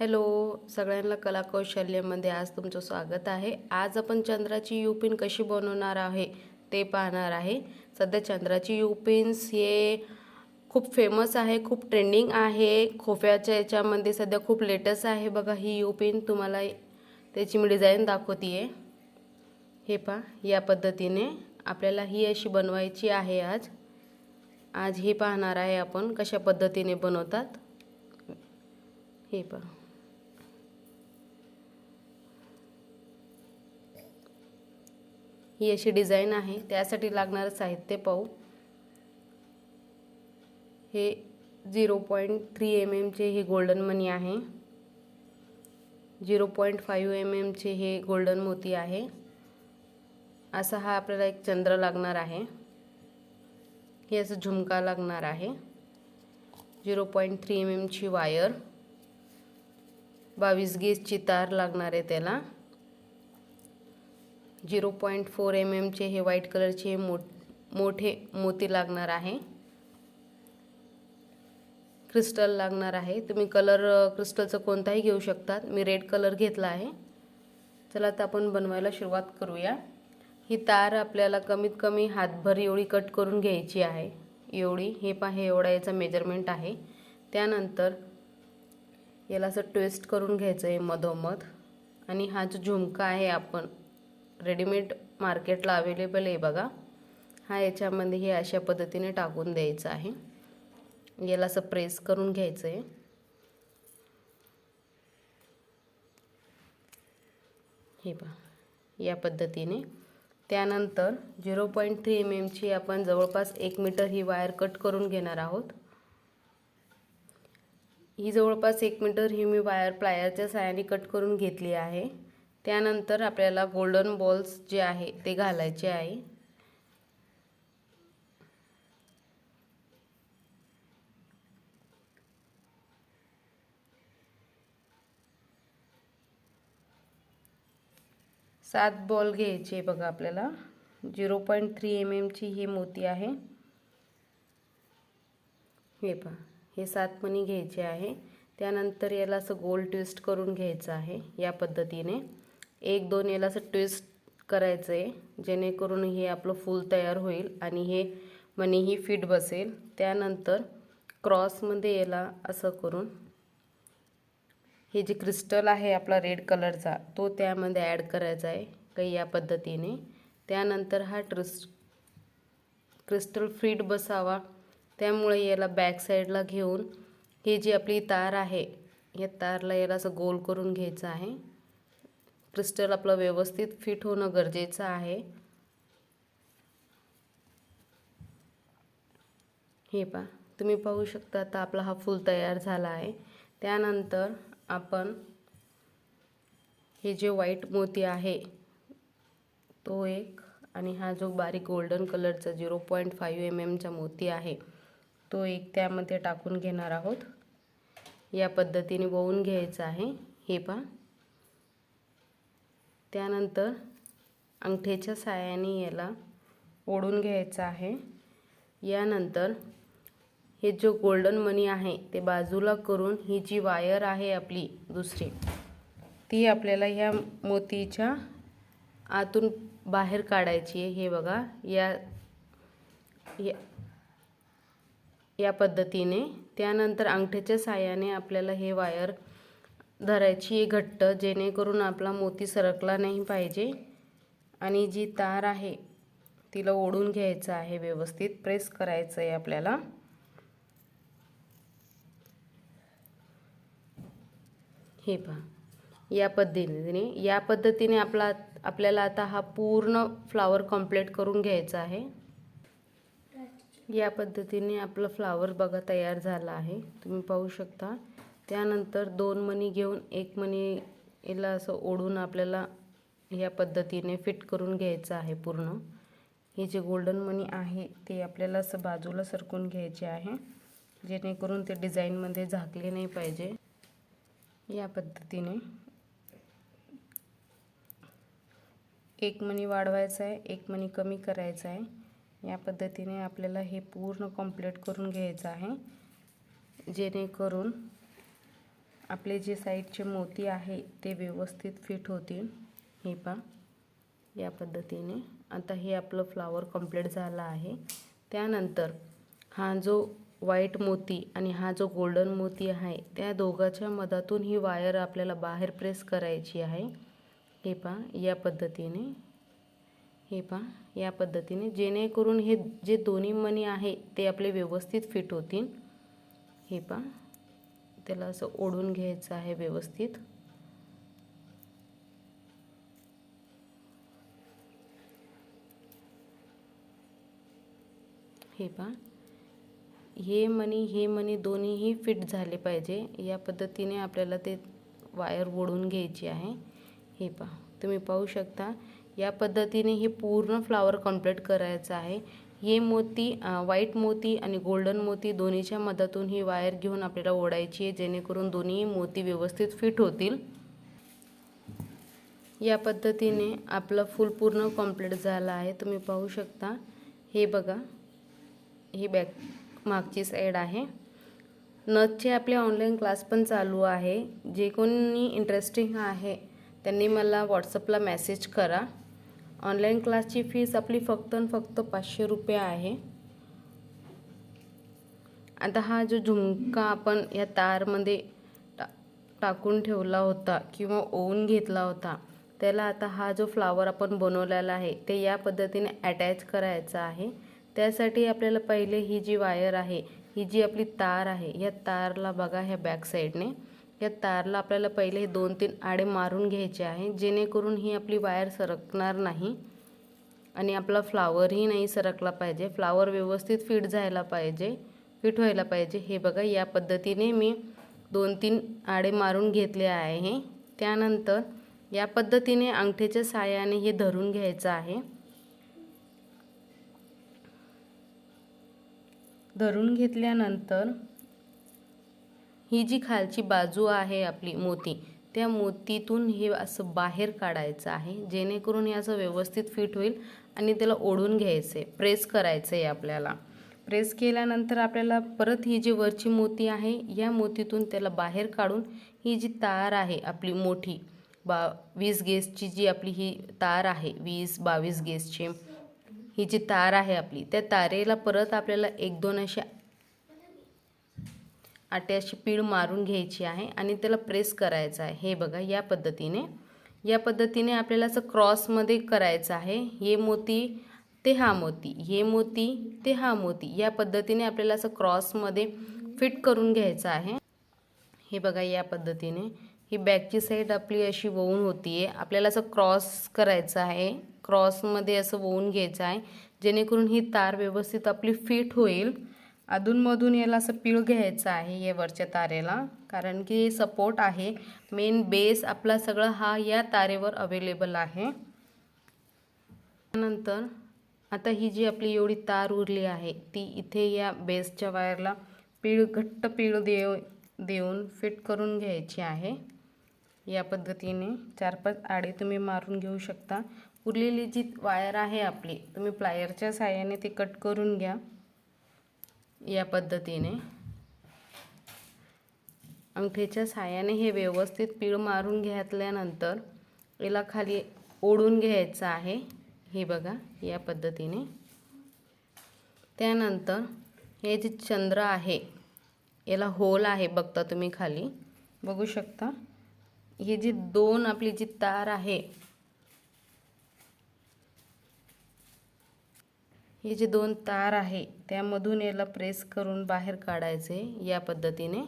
Hello सगळ्यांना कलाकौशल्यमध्ये आज तुमचं स्वागत आहे. आज आपण चंद्राची युपिन कशी बनवणार आहे ते पाहणार आहे. सध्या चंद्राची युपिन्स हे खूप फेमस आहे खूप ट्रेंडिंग आहे. खोफ्याच्या याच्यामध्ये सध्या खूप लेटेस्ट आहे बघा ही युपिन तुम्हाला त्याची मी डिझाईन दाखवते आहे हे पहा या पद्धतीने आपल्याला ही अशी बनवायची आहे आज. आज हे पाहणार आहे आपण कशा पद्धतीने बनवतात. हे पहा. ही अशी डिझाईन आहे. त्यासाठी लागणारं साहित्य पाहू. हे झिरो पॉईंट थ्री एम एमचे हे गोल्डन मनी आहे. झिरो पॉईंट फाईव्ह एम एमचे हे गोल्डन मोती आहे. असा हा आपल्याला एक चंद्र लागणार आहे. हे असं झुमका लागणार आहे. झिरो पॉईंट थ्री एम एमची वायर. बावीस गेजची तार लागणार आहे त्याला. झिरो पॉईंट फोर एम एमचे हे व्हाईट कलरचे हे मो मोठे मोती लागणार आहे. क्रिस्टल लागणार आहे. तुम्ही कलर क्रिस्टलचं कोणताही घेऊ शकतात. मी रेड कलर घेतला आहे. चला आता आपण बनवायला सुरुवात करूया. ही तार आपल्याला कमीत कमी हातभर एवढी कट करून घ्यायची आहे. एवढी. हे पहा हे एवढा याचा मेजरमेंट आहे. त्यानंतर याला असं ट्विस्ट करून घ्यायचं आहे मधोमध. आणि हा जो झुमका आहे आपण रेडीमेड मार्केटला अवेलेबल आहे बघा. हा याच्यामध्ये हे अशा पद्धतीने टाकून द्यायचं आहे. याला असं प्रेस करून घ्यायचं आहे हे पहा या पद्धतीने. त्यानंतर झिरो पॉईंट थ्री एम एमची आपण जवळपास एक मीटर ही वायर कट करून घेणार आहोत. ही जवळपास एक मीटर ही मी वायर प्लायरच्या साहाय्याने कट करून घेतली आहे. त्यानंतर आपल्याला गोल्डन बॉल्स जे आहे ते घालायचे आहे. सात बॉल घ्यायचे बघा आपल्याला. झिरो पॉईंट थ्री एम एमची ही मोती आहे. हे पहा हे सात मणी घ्यायचे आहे. त्यानंतर याला असं गोल ट्विस्ट करून घ्यायचं आहे या पद्धतीने. एक दोन याला असं ट्विस्ट करायचं आहे जेणेकरून हे आपलं फूल तयार होईल आणि हे मनीही फिट बसेल. त्यानंतर क्रॉसमध्ये याला असं करून हे जे क्रिस्टल आहे आपला रेड कलरचा तो त्यामध्ये ॲड करायचा आहे काही या पद्धतीने. त्यानंतर हा ट्रिस क्रिस्टल फिट बसावा. त्यामुळे याला बॅक साईडला घेऊन ही जी आपली तार आहे या तारला याला असं गोल करून घ्यायचं आहे. क्रिस्टल आपलं व्यवस्थित फिट होणं गरजेचं आहे. हे पा तुम्ही पाहू शकता आता आपला हा फूल तयार झाला आहे. त्यानंतर आपण हे जे व्हाईट मोती आहे तो एक आणि हा जो बारीक गोल्डन कलरचा झिरो पॉईंट फाईव्ह एम एमचा मोती आहे तो एक त्यामध्ये टाकून घेणार आहोत. या पद्धतीने वळून घ्यायचं आहे. हे पहा त्यानंतर अंगठ्याच्या साह्याने याला ओढून घ्यायचं आहे. यानंतर हे जो गोल्डन मनी आहे ते बाजूला करून ही जी वायर आहे आपली दुसरी ती आपल्याला ह्या मोतीच्या आतून बाहेर काढायची आहे. हे बघा या या पद्धतीने. त्यानंतर अंगठ्याच्या साह्याने आपल्याला हे वायर धरायची घट्ट जेणेकरून आपला मोती सरकला नाही पाहिजे. आणि जी तार आहे तिला ओढून घ्यायचं आहे व्यवस्थित. प्रेस करायचं आहे आपल्याला. हे पहा. या पद्धतीने या पद्धतीने आपला आपल्याला आता हा पूर्ण फ्लावर कंप्लीट करून घ्यायचा आहे. या पद्धतीने आपलं फ्लावर बघा तयार झाला आहे. तुम्ही पाहू शकता. त्यानंतर दोन मणी घेऊन एक मणी याला असं ओढून आपल्याला या पद्धतीने फिट करून घ्यायचं आहे पूर्ण. हे जे गोल्डन मनी आहे ते आपल्याला असं बाजूला सरकून घ्यायचे आहे. जेणेकरून ते डिझाईनमध्ये झाकले नाही पाहिजे. या पद्धतीने. एक मणी वाढवायचा आहे एक मणी कमी करायचा आहे. या पद्धतीने आपल्याला हे पूर्ण कंप्लीट करून घ्यायचं आहे. जेणेकरून आपले जे साईडचे मोती आहे ते व्यवस्थित फिट होतील. हे पा या पद्धतीने. आता हे आपलं फ्लावर कंप्लीट झालं आहे. त्यानंतर हा जो व्हाईट मोती आणि हा जो गोल्डन मोती आहे त्या दोघाच्या मधातून ही वायर आपल्याला बाहेर प्रेस करायची आहे. हे पा या पद्धतीने. हे पा या पद्धतीने. जेणेकरून हे जे दोन्ही मणी आहे ते आपले व्यवस्थित फिट होतील. हे पा त्याला असं ओढून घ्यायचं आहे व्यवस्थित. हे पा हे मणी हे मणी दोन्हीही फिट झाले पाहिजे. या पद्धतीने आपल्याला ते वायर ओढून घ्यायची आहे. हे पहा. तुम्ही पाहू शकता या पद्धतीने हे पूर्ण फ्लावर कंप्लीट करायचं आहे. हे मोती व्हाईट मोती आणि गोल्डन मोती दोन्हीच्या मदतून ही वायर घेऊन आपल्याला ओढायची आहे जेणेकरून दोन्ही मोती व्यवस्थित फिट होतील. या पद्धतीने आपलं फुल पूर्ण कंप्लीट झालं आहे. तुम्ही पाहू शकता. हे बघा. ही बॅक मागची साईड आहे. नथचे आपले ऑनलाईन क्लास पण चालू आहे. जे कोणी इंटरेस्टिंग आहे त्यांनी मला व्हॉट्सअपला मेसेज करा. ऑनलाईन क्लासची फीस आपली फक्त आणि फक्त पाचशे रुपये आहे. आता हा जो झुमका आपण या तारमध्ये टा टाकून ठेवला होता किंवा ओवून घेतला होता त्याला आता हा जो फ्लावर आपण बनवलेला आहे ते या पद्धतीने अटॅच करायचा आहे. त्यासाठी आपल्याला पहिले ही जी वायर आहे ही जी आपली तार आहे या तारला बघा ह्या बॅक साईडने. या तारला आपल्याला पहिले हे दोन तीन आडे मारून घ्यायचे आहे. जेणेकरून ही आपली वायर सरकणार नाही आणि आपला फ्लावरही नाही सरकला पाहिजे. फ्लावर व्यवस्थित फिट जायला पाहिजे फिट व्हायला पाहिजे. हे बघा या पद्धतीने मी दोन तीन आडे मारून घेतले आहे. त्यानंतर या पद्धतीने अंगठीच्या साह्याने हे धरून घ्यायचं आहे. धरून घेतल्यानंतर ही जी खालची बाजू आहे आपली मोती त्या मोतीतून हे असं बाहेर काढायचं आहे जेणेकरून हे असं व्यवस्थित फिट होईल आणि त्याला ओढून घ्यायचं आहे प्रेस करायचं आहे आपल्याला. प्रेस केल्यानंतर आपल्याला परत ही जी वरची मोती आहे या मोतीतून त्याला बाहेर काढून ही जी तार आहे आपली मोठी बा वीस गेसची जी आपली ही तार आहे वीस बावीस गेसची ही जी तार आहे आपली त्या तारेला परत आपल्याला एक दोन अशा आट्याची पीळ मारून घ्यायची आहे आणि त्याला प्रेस करायचं आहे. हे बघा या पद्धतीने. या पद्धतीने आपल्याला असं क्रॉसमध्ये करायचं आहे. हे मोती ते हा मोती. हे मोती ते हा मोती. या पद्धतीने आपल्याला असं क्रॉसमध्ये फिट करून घ्यायचं आहे. हे बघा या पद्धतीने. ही बॅकची साईड आपली अशी वळून होती आहे आपल्याला असं क्रॉस करायचं आहे. क्रॉसमध्ये असं वळून घ्यायचं आहे. जेणेकरून ही तार व्यवस्थित आपली फिट होईल. अधूनमधून याला असं पीळ घ्यायचं आहे या वरच्या तारेला कारण की सपोर्ट आहे. मेन बेस आपला सगळं हा या तारेवर अवेलेबल आहे. त्यानंतर आता ही जी आपली एवढी तार उरली आहे ती इथे या बेसच्या वायरला पीळ घट्ट पीळ देव देऊन फिट करून घ्यायची आहे. या पद्धतीने चार पाच आडे तुम्ही मारून घेऊ शकता. उरलेली जी वायर आहे आपली तुम्ही प्लायरच्या साह्याने ती कट करून घ्या. या पद्धतीने. अंगठीच्या साह्याने हे व्यवस्थित पीळ मारून घेतल्यानंतर याला खाली ओढून घ्यायचं आहे. हे बघा या पद्धतीने. त्यानंतर हे जे चंद्र आहे याला होल आहे बघता तुम्ही खाली. बघू शकता. हे जी दोन आपली जी तार आहे हे जे दोन तार आहे त्यामधून याला प्रेस करून बाहेर काढायचे या पद्धतीने.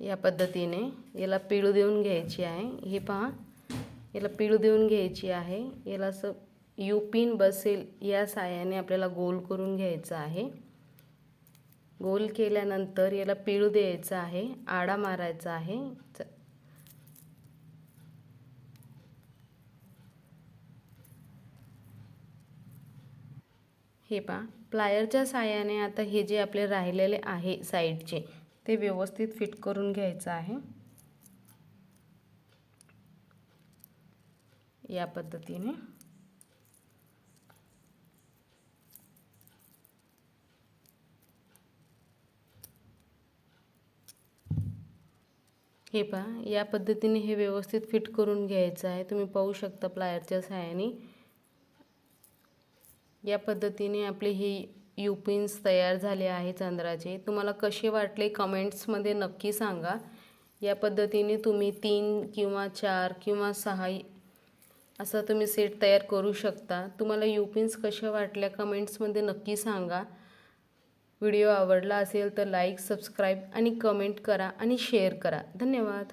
या पद्धतीने याला पिळू देऊन घ्यायची आहे. हे पहा याला पिळू देऊन घ्यायची आहे. याला असं यू पिन बसेल या साह्याने आपल्याला गोल करून घ्यायचं आहे. गोल केल्यानंतर याला पिळू द्यायचं आहे. आडा मारायचा आहे. हे पहा प्लायरच्या साह्याने आता हे जे आपले राहिलेले आहे साईडचे ते व्यवस्थित फिट करून घ्यायचं आहे. या पद्धतीने. हे पहा या पद्धतीने हे व्यवस्थित फिट करून घ्यायचं आहे. तुम्ही पाहू शकता प्लायरच्या सहाय्याने या पद्धतीने आपले हे युपिन्स तयार झाले आहे चंद्राचे. तुम्हाला कसे वाटले कमेंट्समध्ये नक्की सांगा. या पद्धतीने तुम्ही तीन किंवा चार किंवा सहा असं तुम्ही सेट तयार करू शकता. तुम्हाला युपिन्स कशा वाटल्या कमेंट्समध्ये नक्की सांगा. व्हिडिओ आवडला असेल तर लाईक सबस्क्राईब आणि कमेंट करा आणि शेअर करा. धन्यवाद.